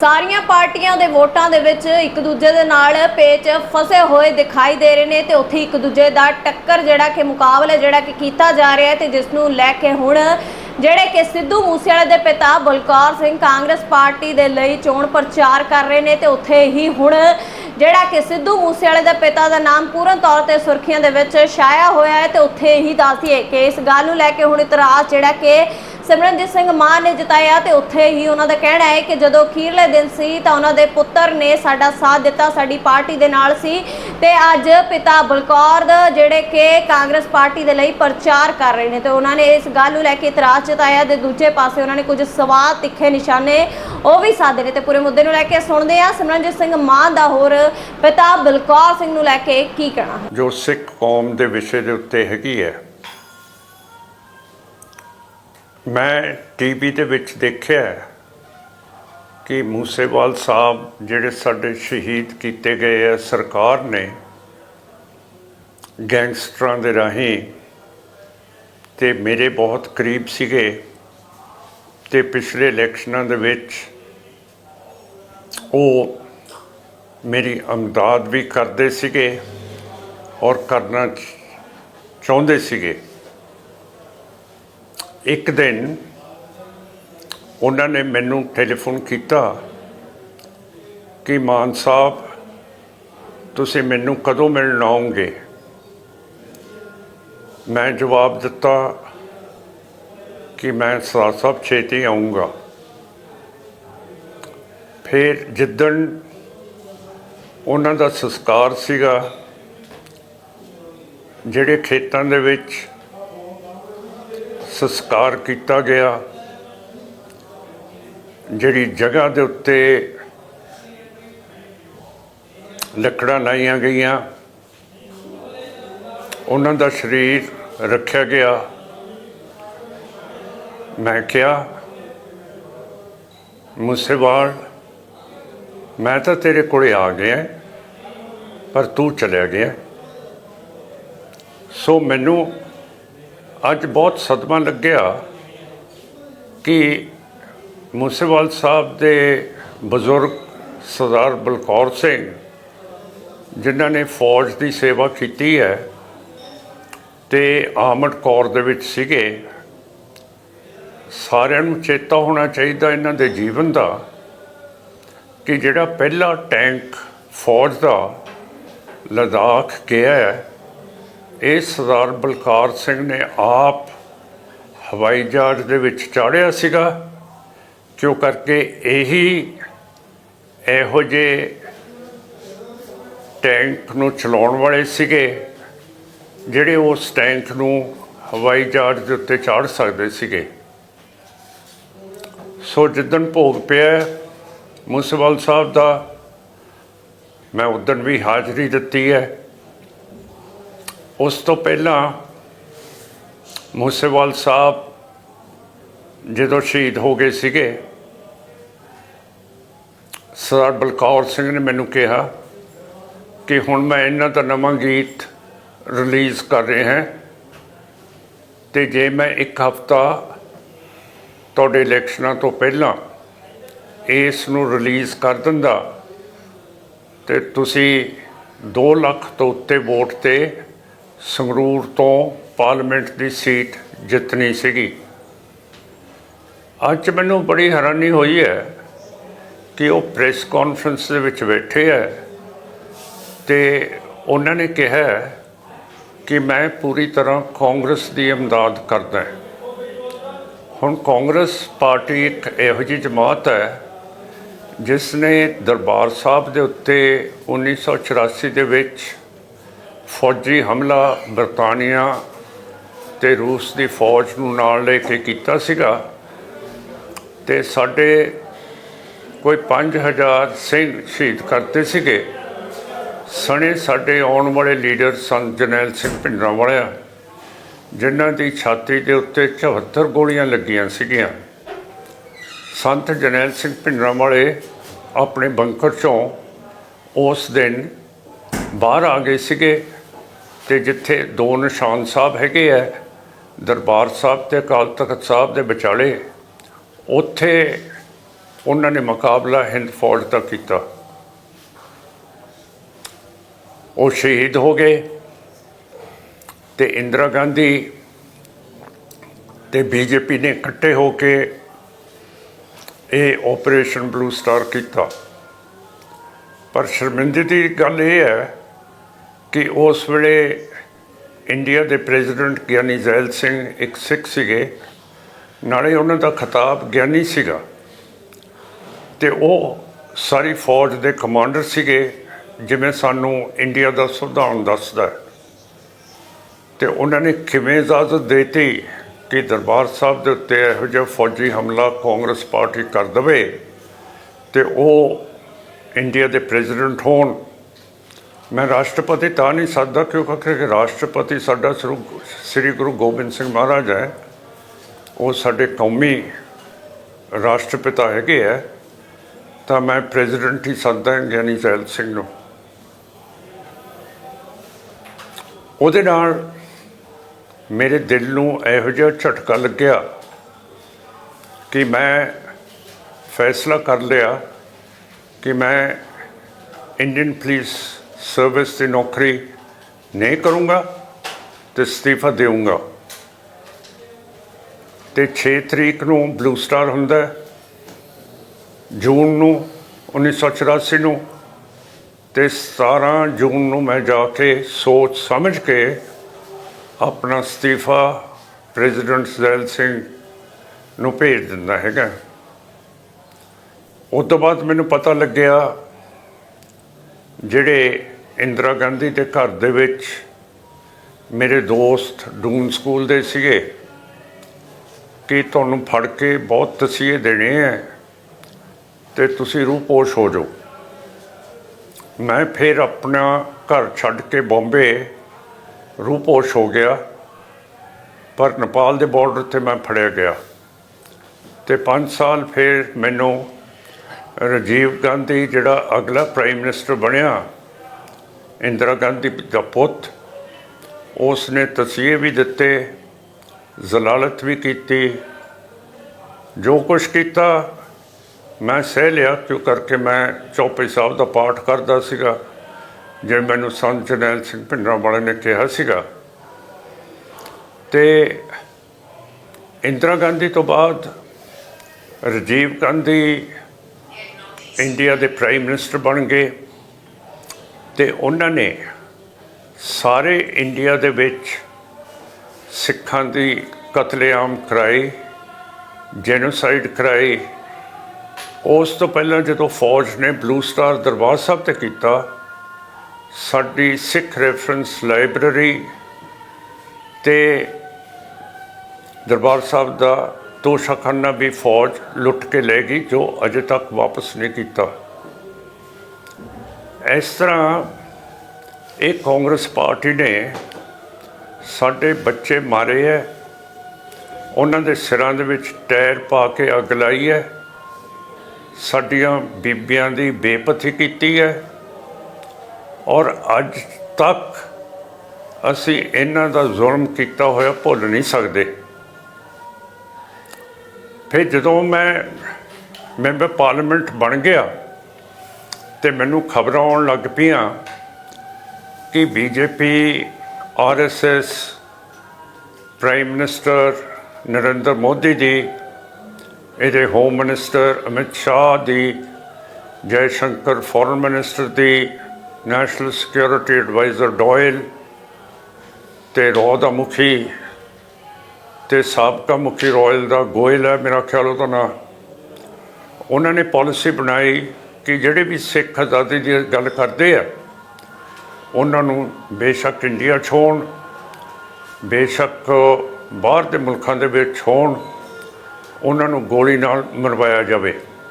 ਸਾਰੀਆਂ ਪਾਰਟੀਆਂ ਦੇ ਵੋਟਾਂ ਦੇ ਵਿੱਚ ਇੱਕ ਦੂਜੇ ਦੇ ਨਾਲ ਪੇਚ ਫਸੇ ਹੋਏ ਦਿਖਾਈ ਦੇ ਰਹੇ ਨੇ ਤੇ ਉੱਥੇ ਇੱਕ ਦੂਜੇ ਦਾ ਟੱਕਰ ਜਿਹੜਾ ਕਿ ਮੁਕਾਬਲਾ ਜਿਹੜਾ ਕਿ ਕੀਤਾ ਜਾ ਰਿਹਾ ਹੈ ਤੇ ਜਿਸ ਨੂੰ ਲੈ ਕੇ ਹੁਣ ਜਿਹੜੇ ਕਿ ਸਿੱਧੂ ਮੂਸੇਵਾਲੇ ਦੇ ਪਿਤਾ ਬਲਕੌਰ ਸਿੰਘ ਕਾਂਗਰਸ ਪਾਰਟੀ ਦੇ ਲਈ ਚੋਣ ਪ੍ਰਚਾਰ ਕਰ ਰਹੇ ਨੇ ਤੇ ਉੱਥੇ ਹੀ ਹੁਣ ਜਿਹੜਾ ਕਿ ਸਿੱਧੂ ਮੂਸੇਵਾਲੇ ਦੇ ਪਿਤਾ ਦਾ ਨਾਮ ਪੂਰਨ ਤੌਰ ਤੇ ਸੁਰਖੀਆਂ ਦੇ ਵਿੱਚ ਛਾਇਆ ਹੋਇਆ ਹੈ ਤੇ ਉੱਥੇ ਹੀ ਦੱਸਦੀਏ ਕਿ ਇਸ ਗੱਲ ਨੂੰ ਲੈ ਕੇ ਹੁਣ ਇਤਰਾਜ਼ ਜਿਹੜਾ ਕਿ ਸਿਮਰਨਜੀਤ ਸਿੰਘ ਮਾਨ ਨੇ ਜਤਾਇਆ ਤੇ ਉੱਥੇ ਹੀ ਉਹਨਾਂ ਦਾ ਕਹਿਣਾ ਹੈ ਕਿ ਜਦੋਂ ਅਖੀਰਲੇ ਦਿਨ ਸੀ ਤਾਂ ਉਹਨਾਂ ਦੇ ਪੁੱਤਰ ਨੇ ਸਾਡਾ ਸਾਥ ਦਿੱਤਾ, ਸਾਡੀ ਪਾਰਟੀ ਦੇ ਨਾਲ ਸੀ ਤੇ ਅੱਜ ਪਿਤਾ ਬਲਕੌਰ ਜਿਹੜੇ ਕਿ ਕਾਂਗਰਸ ਪਾਰਟੀ ਦੇ ਲਈ ਪ੍ਰਚਾਰ ਕਰ ਰਹੇ ਨੇ ਤੇ ਉਹਨਾਂ ਨੇ ਇਸ ਗੱਲ ਨੂੰ ਲੈ ਕੇ ਇਤਰਾਜ਼ ਜਤਾਇਆ ਤੇ ਦੂਜੇ ਪਾਸੇ ਉਹਨਾਂ ਨੇ ਕੁਝ ਸਵਾਲ, ਤਿੱਖੇ ਨਿਸ਼ਾਨੇ ਉਹ ਵੀ ਸਾਧੇ ਨੇ ਤੇ ਪੂਰੇ ਮੁੱਦੇ ਨੂੰ ਲੈ ਕੇ ਸੁਣਦੇ ਆ ਸਿਮਰਨਜੀਤ ਸਿੰਘ ਮਾਨ ਦਾ ਹੋਰ ਪਿਤਾ ਬਲਕੌਰ ਸਿੰਘ ਨੂੰ ਲੈ ਕੇ ਕੀ ਕਹਿਣਾ ਹੈ। ਜੋ ਸਿੱਖ ਕੌਮ ਦੇ ਵਿਸ਼ੇ ਦੇ ਉੱਤੇ ਹੈਗੀ ਹੈ ਮੈਂ ਟੀਵੀ ਦੇ ਵਿੱਚ ਦੇਖਿਆ ਕਿ ਮੂਸੇਵਾਲ ਸਾਹਿਬ ਜਿਹੜੇ ਸਾਡੇ ਸ਼ਹੀਦ ਕੀਤੇ ਗਏ ਆ, ਸਰਕਾਰ ਨੇ ਗੈਂਗਸਟਰਾਂ ਦੇ ਰਾਹੀਂ ਤੇ ਮੇਰੇ ਬਹੁਤ ਕਰੀਬ ਸੀਗੇ ਤੇ ਪਿਛਲੇ ਇਲੈਕਸ਼ਨਾਂ ਦੇ ਵਿੱਚ ਉਹ ਮੇਰੀ ਅਮਦਾਦ ਵੀ ਕਰਦੇ ਸੀਗੇ ਔਰ ਕਰਨਾ ਚਾਹੁੰਦੇ ਸੀਗੇ। ਇੱਕ ਦਿਨ ਉਹਨਾਂ ਨੇ ਮੈਨੂੰ ਟੈਲੀਫੋਨ ਕੀਤਾ ਕਿ ਮਾਨ ਸਾਹਿਬ, ਤੁਸੀਂ ਮੈਨੂੰ ਕਦੋਂ ਮਿਲਣ ਆਉਂਗੇ ਮੈਂ ਜਵਾਬ ਦਿੱਤਾ ਕਿ ਮੈਂ ਸਰਾਰ ਸਾਹਿਬ ਛੇਤੀ ਆਉਂਗਾ ਫਿਰ ਜਿੱਦਣ ਉਹਨਾਂ ਦਾ ਸੰਸਕਾਰ ਸੀਗਾ, ਜਿਹੜੇ ਖੇਤਾਂ ਦੇ ਵਿੱਚ ਸੰਸਕਾਰ ਕੀਤਾ ਗਿਆ, ਜਿਹੜੀ ਜਗ੍ਹਾ ਦੇ ਉੱਤੇ ਲੱਕੜਾਂ ਲਾਈਆਂ ਗਈਆਂ, ਉਹਨਾਂ ਦਾ ਸਰੀਰ ਰੱਖਿਆ ਗਿਆ। ਮੈਂ ਕਿਹਾ, ਮੁਸੇਵਾਲ, ਮੈਂ ਤਾਂ ਤੇਰੇ ਕੋਲੇ ਆ ਗਿਆ ਪਰ ਤੂੰ ਚਲਿਆ ਗਿਆ ਸੋ ਮੈਨੂੰ ਅੱਜ ਬਹੁਤ ਸਦਮਾ ਲੱਗਿਆ ਕਿ ਮੂਸੇਵਾਲ ਸਾਹਿਬ ਦੇ ਬਜ਼ੁਰਗ ਸਰਦਾਰ ਬਲਕੌਰ ਸਿੰਘ, ਜਿਨ੍ਹਾਂ ਨੇ ਫੌਜ ਦੀ ਸੇਵਾ ਕੀਤੀ ਹੈ ਤੇ ਆਮਦ ਕੌਰ ਦੇ ਵਿੱਚ ਸੀਗੇ, ਸਾਰਿਆਂ ਨੂੰ ਚੇਤਾ ਹੋਣਾ ਚਾਹੀਦਾ ਇਹਨਾਂ ਦੇ ਜੀਵਨ ਦਾ ਕਿ ਜਿਹੜਾ ਪਹਿਲਾ ਟੈਂਕ ਫੌਜ ਦਾ ਲਦਾਖ ਗਿਆ ਹੈ ਇਹ ਸਰਦਾਰ ਬਲਕਾਰ ਸਿੰਘ ਨੇ ਆਪ ਹਵਾਈ ਜਹਾਜ਼ ਦੇ ਵਿੱਚ ਚਾੜਿਆ ਸੀਗਾ ਕਿਉਂ ਕਰਕੇ ਇਹੀ ਇਹੋ ਜਿਹੇ ਟੈਂਕ ਨੂੰ ਚਲਾਉਣ ਵਾਲੇ ਸੀਗੇ, ਜਿਹੜੇ ਉਸ ਟੈਂਕ ਨੂੰ ਹਵਾਈ ਜਹਾਜ਼ ਦੇ ਉੱਤੇ ਚਾੜ ਸਕਦੇ ਸੀਗੇ। ਸੋ ਜਿੱਦਣ ਭੋਗ ਪਿਆ ਮੁਸਵਾਲ ਸਾਹਿਬ ਦਾ, ਮੈਂ ਉਦੋਂ ਵੀ ਹਾਜ਼ਰੀ ਦਿੱਤੀ ਹੈ। ਉਸ ਤੋਂ ਪਹਿਲਾਂ ਮੂਸੇਵਾਲ ਸਾਹਿਬ ਜਦੋਂ ਸ਼ਹੀਦ ਹੋ ਗਏ ਸੀਗੇ, ਸਰਦਾਰ ਬਲਕੌਰ ਸਿੰਘ ਨੇ ਮੈਨੂੰ ਕਿਹਾ ਕਿ ਹੁਣ ਮੈਂ ਇਹਨਾਂ ਦਾ ਨਵਾਂ ਗੀਤ ਰਿਲੀਜ਼ ਕਰ ਰਿਹਾ ਹਾਂ ਤੇ ਜੇ ਮੈਂ ਇੱਕ ਹਫਤਾ ਤੁਹਾਡੇ ਇਲੈਕਸ਼ਨਾਂ ਤੋਂ ਪਹਿਲਾਂ ਇਸ ਨੂੰ ਰਿਲੀਜ਼ ਕਰ ਦਿੰਦਾ ਤੇ ਤੁਸੀਂ 2 ਲੱਖ ਤੋਂ ਉੱਤੇ ਵੋਟ ਤੇ ਸੰਗਰੂਰ ਤੋਂ ਪਾਰਲੀਮੈਂਟ ਦੀ ਸੀਟ ਜਿੱਤਣੀ ਸੀਗੀ। ਅੱਜ ਮੈਨੂੰ ਬੜੀ ਹੈਰਾਨੀ ਹੋਈ ਹੈ ਕਿ ਉਹ ਪ੍ਰੈਸ ਕਾਨਫਰੰਸ ਦੇ ਵਿੱਚ ਬੈਠੇ ਹੈ ਤੇ ਉਹਨਾਂ ਨੇ ਕਿਹਾ ਕਿ ਮੈਂ ਪੂਰੀ ਤਰ੍ਹਾਂ ਕਾਂਗਰਸ ਦੀ ਇਮਦਾਦ ਕਰਦਾ ਹੁਣ ਕਾਂਗਰਸ ਪਾਰਟੀ ਇੱਕ ਇਹੋ ਜਿਹੀ ਜਮਾਤ ਹੈ ਜਿਸ ਨੇ ਦਰਬਾਰ ਸਾਹਿਬ ਦੇ ਉੱਤੇ 1984 ਦੇ ਵਿੱਚ ਫੌਜੀ ਹਮਲਾ ਬਰਤਾਨੀਆ ਤੇ ਰੂਸ ਦੀ ਫੌਜ ਨੂੰ ਨਾਲ ਲੈ ਕੇ ਕੀਤਾ ਸੀਗਾ ਤੇ ਸਾਡੇ ਕੋਈ 5000 ਸਿੰਘ ਸ਼ਹੀਦ ਕਰਤੇ ਸੀਗੇ। ਸਣੇ ਸਾਡੇ ਆਉਣ ਵਾਲੇ ਲੀਡਰ ਸੰਤ ਜਰਨੈਲ ਸਿੰਘ ਭਿੰਡਰਾਂ ਭਿੰਡਰਾਂਵਾਲਾ ਜਿਨ੍ਹਾਂ ਦੀ ਛਾਤੀ ਦੇ ਉੱਤੇ 74 ਗੋਲੀਆਂ ਲੱਗੀਆਂ ਸੀਗੀਆਂ। ਸੰਤ ਜਰਨੈਲ ਸਿੰਘ ਭਿੰਡਰਾਂਵਾਲੇ ਆਪਣੇ ਬੰਕਰ ਚੋਂ ਉਸ ਦਿਨ ਬਾਹਰ ਆ ਗਏ ਸੀਗੇ। ਤੇ ਜਿੱਥੇ ਦੋ ਨਿਸ਼ਾਨ ਸਾਹਿਬ ਹੈਗੇ ਆ ਦਰਬਾਰ ਸਾਹਿਬ ਤੇ ਅਕਾਲ ਤਖਤ ਸਾਹਿਬ ਦੇ ਵਿਚਾਲੇ, ਉੱਥੇ ਉਹਨਾਂ ਨੇ ਮੁਕਾਬਲਾ ਹਿੰਦ ਫੌਜ ਦਾ ਕੀਤਾ। ਉਹ ਸ਼ਹੀਦ ਹੋ ਗਏ ਤੇ ਇੰਦਰਾ ਗਾਂਧੀ ਤੇ ਬੀਜੇਪੀ ਨੇ ਇਕੱਠੇ ਹੋ ਕੇ ਇਹ ਆਪਰੇਸ਼ਨ ਬਲੂ ਸਟਾਰ ਕੀਤਾ। ਪਰ ਸ਼ਰਮਿੰਦਗੀ ਦੀ ਗੱਲ ਇਹ ਹੈ ਕਿ ਉਸ ਵੇਲੇ ਇੰਡੀਆ ਦੇ ਪ੍ਰੈਜ਼ੀਡੈਂਟ ਗਿਆਨੀ ਜ਼ੈਲ ਸਿੰਘ ਇੱਕ ਸਿੱਖ ਸੀਗੇ। ਨਾਲੇ ਉਹਨਾਂ ਦਾ ਖਿਤਾਬ ਗਿਆਨੀ ਸੀਗਾ। ਤੇ ਉਹ ਸਾਰੀ ਫੌਜ ਦੇ ਕਮਾਂਡਰ ਸੀਗੇ, ਜਿਵੇਂ ਸਾਨੂੰ ਇੰਡੀਆ ਦਾ ਸੰਵਿਧਾਨ ਦੱਸਦਾ ਹੈ। ਤੇ ਉਹਨਾਂ ਨੇ ਕਿਵੇਂ ਇਜਾਜ਼ਤ ਦੇਤੀ ਕਿ ਦਰਬਾਰ ਸਾਹਿਬ ਦੇ ਉੱਤੇ ਇਹੋ ਜਿਹਾ ਫੌਜੀ ਹਮਲਾ ਕਾਂਗਰਸ ਪਾਰਟੀ ਕਰ ਦਵੇ ਤੇ ਉਹ ਇੰਡੀਆ ਦੇ ਪ੍ਰੈਜ਼ੀਡੈਂਟ ਹੋਣ। ਮੈਂ ਰਾਸ਼ਟਰਪਤੀ ਤਾਂ ਨਹੀਂ ਸਕਦਾ ਕਿਉਂਕਿ ਕਿ ਰਾਸ਼ਟਰਪਤੀ ਸਾਡਾ ਸ੍ਰੀ- ਸ੍ਰੀ ਗੁਰੂ ਗੋਬਿੰਦ ਸਿੰਘ ਮਹਾਰਾਜ ਹੈ, ਉਹ ਸਾਡੇ ਕੌਮੀ ਰਾਸ਼ਟਰਪਿਤਾ ਹੈਗੇ ਹੈ ਤਾਂ ਮੈਂ ਪ੍ਰੈਜ਼ੀਡੈਂਟ ਹੀ ਸਕਦਾ ਗਿਆਨੀ ਜ਼ੈਲ ਸਿੰਘ ਨੂੰ। ਉਹਦੇ ਨਾਲ ਮੇਰੇ ਦਿਲ ਨੂੰ ਇਹੋ ਜਿਹਾ ਝਟਕਾ ਲੱਗਿਆ ਕਿ ਮੈਂ ਫੈਸਲਾ ਕਰ ਲਿਆ ਕਿ ਮੈਂ ਇੰਡੀਅਨ ਪੁਲਿਸ ਸਰਵਿਸ ਦੀ ਨੌਕਰੀ ਨਹੀਂ ਕਰੂੰਗਾ ਤੇ ਅਸਤੀਫਾ ਦੇਵਾਂਗਾ ਤੇ 6 ਤਰੀਕ ਨੂੰ ਬਲੂ ਸਟਾਰ ਹੁੰਦਾ ਜੂਨ ਨੂੰ 1984 ਨੂੰ। ਤੇ 17 ਜੂਨ ਨੂੰ ਮੈਂ ਜਾ ਕੇ ਸੋਚ ਸਮਝ ਕੇ ਆਪਣਾ ਅਸਤੀਫਾ ਪ੍ਰੈਜ਼ੀਡੈਂਟ ਜ਼ੈਲ ਸਿੰਘ ਨੂੰ ਭੇਜ ਦਿੰਦਾ ਹੈਗਾ। ਉਸ ਤੋਂ ਬਾਅਦ ਮੈਨੂੰ ਪਤਾ ਲੱਗਿਆ ਜਿਹੜੇ ਇੰਦਰਾ ਗਾਂਧੀ ਦੇ ਘਰ ਦੇ ਵਿੱਚ ਮੇਰੇ ਦੋਸਤ ਡੂਨ ਸਕੂਲ ਦੇ ਸੀਗੇ, ਕਿ ਤੁਹਾਨੂੰ ਫੜ ਕੇ ਬਹੁਤ ਤਸੀਹੇ ਦੇਣੇ ਹੈ ਤੇ ਤੁਸੀਂ ਰੂਪੋਸ਼ ਹੋ ਜਾਓ। ਮੈਂ ਫਿਰ ਆਪਣਾ ਘਰ ਛੱਡ ਕੇ ਬੰਬੇ ਰੂਪੋਸ਼ ਹੋ ਗਿਆ, ਪਰ ਨੇਪਾਲ ਦੇ ਬਾਰਡਰ ਤੇ ਮੈਂ ਫੜਿਆ ਗਿਆ ਤੇ 5 ਸਾਲ ਫਿਰ ਮੈਨੂੰ ਰਾਜੀਵ ਗਾਂਧੀ, ਜਿਹੜਾ ਅਗਲਾ ਪ੍ਰਾਈਮ ਮਿਨਿਸਟਰ ਬਣਿਆ, ਇੰਦਰਾ ਗਾਂਧੀ ਦਾ ਪੁੱਤ ਉਸ ਨੇ ਤਸੀਹੇ ਵੀ ਦਿੱਤੇ, ਜ਼ਲਾਲਤ ਵੀ ਕੀਤੀ, ਜੋ ਕੁਛ ਕੀਤਾ, ਮੈਂ ਸਹਿ ਲਿਆ, ਕਿਉਂ ਕਰਕੇ ਮੈਂ ਚੌਪਈ ਸਾਹਿਬ ਦਾ ਪਾਠ ਕਰਦਾ ਸੀਗਾ, ਜੇ ਮੈਨੂੰ ਸੰਤ ਜਰਨੈਲ ਸਿੰਘ ਭਿੰਡਰਾਂ ਵਾਲੇ ਨੇ ਕਿਹਾ ਸੀਗਾ। ਤੇ ਇੰਦਰਾ ਗਾਂਧੀ ਤੋਂ ਬਾਅਦ ਰਾਜੀਵ ਗਾਂਧੀ ਇੰਡੀਆ ਦੇ ਪ੍ਰਾਈਮ ਮਿਨਿਸਟਰ ਬਣ ਗਏ ਤੇ ਉਹਨਾਂ ਨੇ ਸਾਰੇ ਇੰਡੀਆ ਦੇ ਵਿੱਚ ਸਿੱਖਾਂ ਦੀ ਕਤਲੇਆਮ ਕਰਾਈ ਜੈਨੋਸਾਈਡ ਕਰਾਈ। ਉਸ ਤੋਂ ਪਹਿਲਾਂ ਜਦੋਂ ਫੌਜ ਨੇ ਬਲੂ ਸਟਾਰ ਦਰਬਾਰ ਸਾਹਿਬ ਤੇ ਕੀਤਾ, ਸਾਡੀ ਸਿੱਖ ਰੈਫਰੈਂਸ ਲਾਇਬ੍ਰੇਰੀ ਤੇ ਦਰਬਾਰ ਸਾਹਿਬ ਦਾ ਤੋਸ਼ਾਖਾਨਾ ਵੀ ਫੌਜ ਲੁੱਟ ਕੇ ਲੈ ਗਈ, ਜੋ ਅਜੇ ਤੱਕ ਵਾਪਸ ਨਹੀਂ ਕੀਤਾ। ਇਸ ਤਰ੍ਹਾਂ ਇਹ ਕਾਂਗਰਸ ਪਾਰਟੀ ਨੇ ਸਾਡੇ ਬੱਚੇ ਮਾਰੇ ਹੈ ਉਹਨਾਂ ਦੇ ਸਿਰਾਂ ਦੇ ਵਿੱਚ ਟਾਇਰ ਪਾ ਕੇ ਅੱਗ ਲਾਈ ਹੈ ਸਾਡੀਆਂ ਬੀਬੀਆਂ ਦੀ ਬੇਪਤੀ ਕੀਤੀ ਹੈ ਔਰ ਅੱਜ ਤੱਕ ਅਸੀਂ ਇਹਨਾਂ ਦਾ ਜ਼ੁਲਮ ਕੀਤਾ ਹੋਇਆ ਭੁੱਲ ਨਹੀਂ ਸਕਦੇ। ਫਿਰ ਜਦੋਂ ਮੈਂ ਮੈਂਬਰ ਪਾਰਲੀਮੈਂਟ ਬਣ ਗਿਆ ਤੇ ਮੈਨੂੰ ਖਬਰਾਂ ਆਉਣ ਲੱਗ ਪਈਆਂ ਕਿ BJP RSS prime minister Narendra Modi ji, ਇਹਦੇ ਹੋਮ ਮਿਨਿਸਟਰ ਅਮਿਤ ਸ਼ਾਹ ਦੀ ਜੈ ਸ਼ੰਕਰ ਫੋਰਨ ਮਿਨਿਸਟਰ ਦੀ, ਨੈਸ਼ਨਲ ਸਿਕਿਉਰਿਟੀ ਐਡਵਾਈਜ਼ਰ ਡੋਇਲ ਤੇ ਰੋ ਦਾ ਮੁਖੀ ਤੇ ਸਾਬਕਾ ਮੁਖੀ ਰਾਇਲ ਦਾ ਗੋਇਲ ਹੈ, ਮੇਰਾ ਖਿਆਲ ਉਹਦਾ ਨਾਂ। ਉਹਨਾਂ ਨੇ ਪਾਲਿਸੀ ਬਣਾਈ ਕਿ ਜਿਹੜੇ ਵੀ ਸਿੱਖ ਆਜ਼ਾਦੀ ਦੀ ਗੱਲ ਕਰਦੇ ਆ, ਉਹਨਾਂ ਨੂੰ ਬੇਸ਼ੱਕ ਇੰਡੀਆ ਛੋਣ ਬੇਸ਼ੱਕ ਬਾਹਰ ਦੇ ਮੁਲਕਾਂ ਦੇ ਵਿੱਚ ਹੋਣ, ਉਹਨਾਂ ਨੂੰ ਗੋਲੀ ਨਾਲ ਮਰਵਾਇਆ ਜਾਵੇ।